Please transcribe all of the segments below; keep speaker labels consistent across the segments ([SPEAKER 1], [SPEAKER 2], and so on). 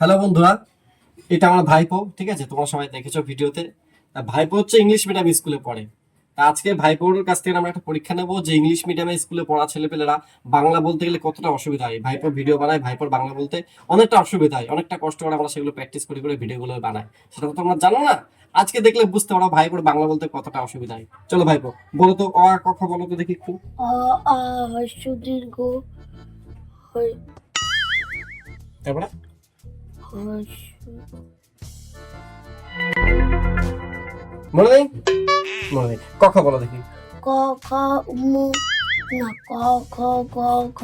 [SPEAKER 1] Hello বন্ধুরা এটা আমার ভাইপো ঠিক আছে তোমার সবাই দেখেছো ভিডিওতে ভাইপো হচ্ছে ইংলিশ মিডিয়াম স্কুলে পড়ে তা আজকে ভাইপোর কাছ থেকে আমরা একটা পরীক্ষা নেবো যে ইংলিশ মিডিয়ামে স্কুলে পড়া ছেলেপেলেরা বাংলা বলতে গেলে কতটা অসুবিধা হয় ভাইপোর ভিডিও বানায় ভাইপোর বাংলা বলতে অনেকটা অসুবিধা হয় অনেকটা কষ্ট করে আমরা সেগুলো প্র্যাকটিস করে করে ভিডিওগুলো বানায় সেটা তো তোমরা জানো না আজকে দেখলে বুঝতে পারো ভাইপোর বাংলা বলতে কতটা অসুবিধা হয় চলো ভাইপো বলো তো অ আ ক খ বলো তো দেখি একটু
[SPEAKER 2] অ আ হ্রস্ব দীর্ঘ তারপরে মনে
[SPEAKER 1] নেই মনে নেই ক খ বলো দেখি
[SPEAKER 2] ক খ উমু না ক খ ক খ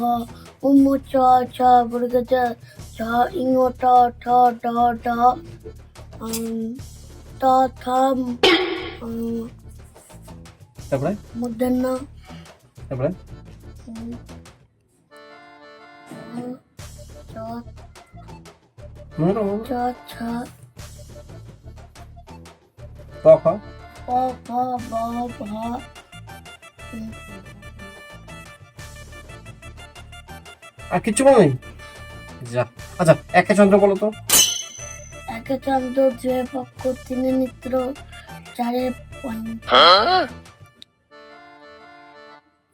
[SPEAKER 2] উমু চ ছ বর্গ চ ছ ইঙো ট ঠ ড ড ত থ তারপরে মধ্যাহ্ন
[SPEAKER 1] তারপরে চ ছ ক খ
[SPEAKER 2] ক খ ব ভ
[SPEAKER 1] আর কিছু মনে নেই যা আচ্ছা একে চন্দ্র বলো তো
[SPEAKER 2] একে চন্দ্র যে পক্ষ তিনে মিত্র চারে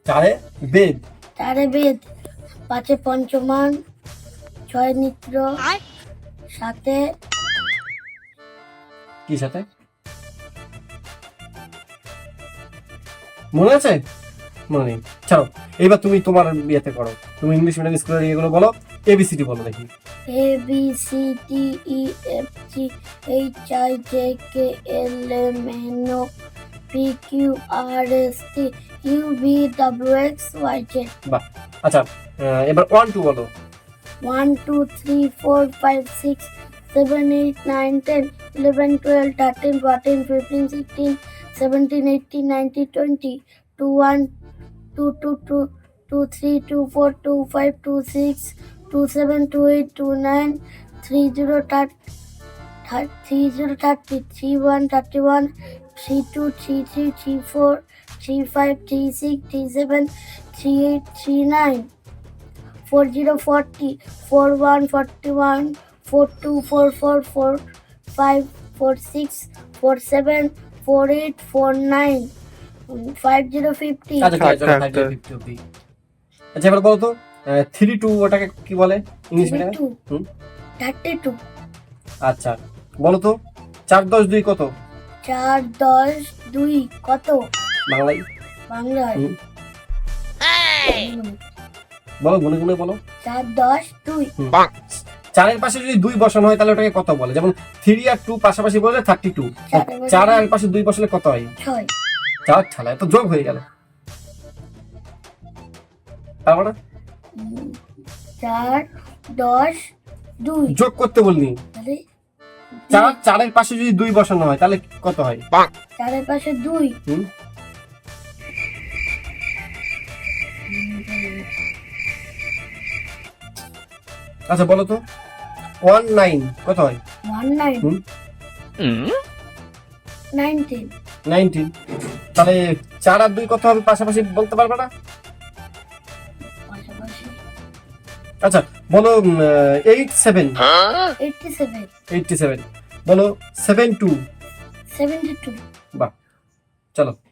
[SPEAKER 1] চারে বেদ
[SPEAKER 2] চারে বেদ পাঁচে পঞ্চমান ছয় মিত্র সাথে
[SPEAKER 1] কি সাথে মনে আছে মনে নেই ছাড়ো এবার তুমি তোমার বিয়েতে করো তুমি ইংলিশ মিডিয়াম স্কুলের এগুলো বলো এ বি সি ডি বলো দেখি
[SPEAKER 2] A B C D E F G H I J K L M N O P Q R S T U V W X Y Z
[SPEAKER 1] বাহ আচ্ছা এবার one two বলো
[SPEAKER 2] 1, 2, 3, 4, 5, 6, 7, 8, 9, 10, 11, 12, 13, 14, 15, 16, 17, 18, 19, 20, 21, 2, 2, 2, 2, 3, 2, 4, 2, 5, 2, 6, 2, 7, 2, 8, 2, 9, 3, 0, 30, 3, 0, 30, 3, 1, 31, 3, 2, 3, 3, 3, 4, 3, 5, 3, 6, 3, 7, 3, 8, 3, 9. Four zero forty four one forty one four two four four four five four six four seven four eight four nine five zero fifty
[SPEAKER 1] আচ্ছা, আচ্ছা, আচ্ছা, আচ্ছা এবার বলো তো থ্রি টু ওটাকে কি বলে ইংলিশ মিডিয়ামে থার্টি টু আচ্ছা বলো তো চার দশ দুই কত
[SPEAKER 2] চার দশ দুই কত বাংলায় বাংলায়
[SPEAKER 1] বলো গুনে গুনে বলো
[SPEAKER 2] চার দশ দুই
[SPEAKER 1] চারের পাশে যদি দুই বসানো হয় তাহলে ওটাকে কত বলে যেমন থ্রি আর টু পাশাপাশি বলে থার্টি টু চার আর পাশে দুই বসালে কত হয় চার ছালা তো যোগ হয়ে গেল তারপরে
[SPEAKER 2] চার দশ দুই
[SPEAKER 1] যোগ করতে বলনি চার চারের পাশে যদি দুই বসানো হয় তাহলে কত হয়
[SPEAKER 2] চারের পাশে দুই
[SPEAKER 1] আচ্ছা বলো তো ওয়ান নাইন কত হয়
[SPEAKER 2] ওয়ান নাইন নাইনটিন
[SPEAKER 1] নাইনটিন তাহলে চার আর দুই কত হবে পাশাপাশি বলতে পারবে না আচ্ছা বলো এইট সেভেন এইটটি সেভেন বলো সেভেন টু সেভেন টু বাহ চলো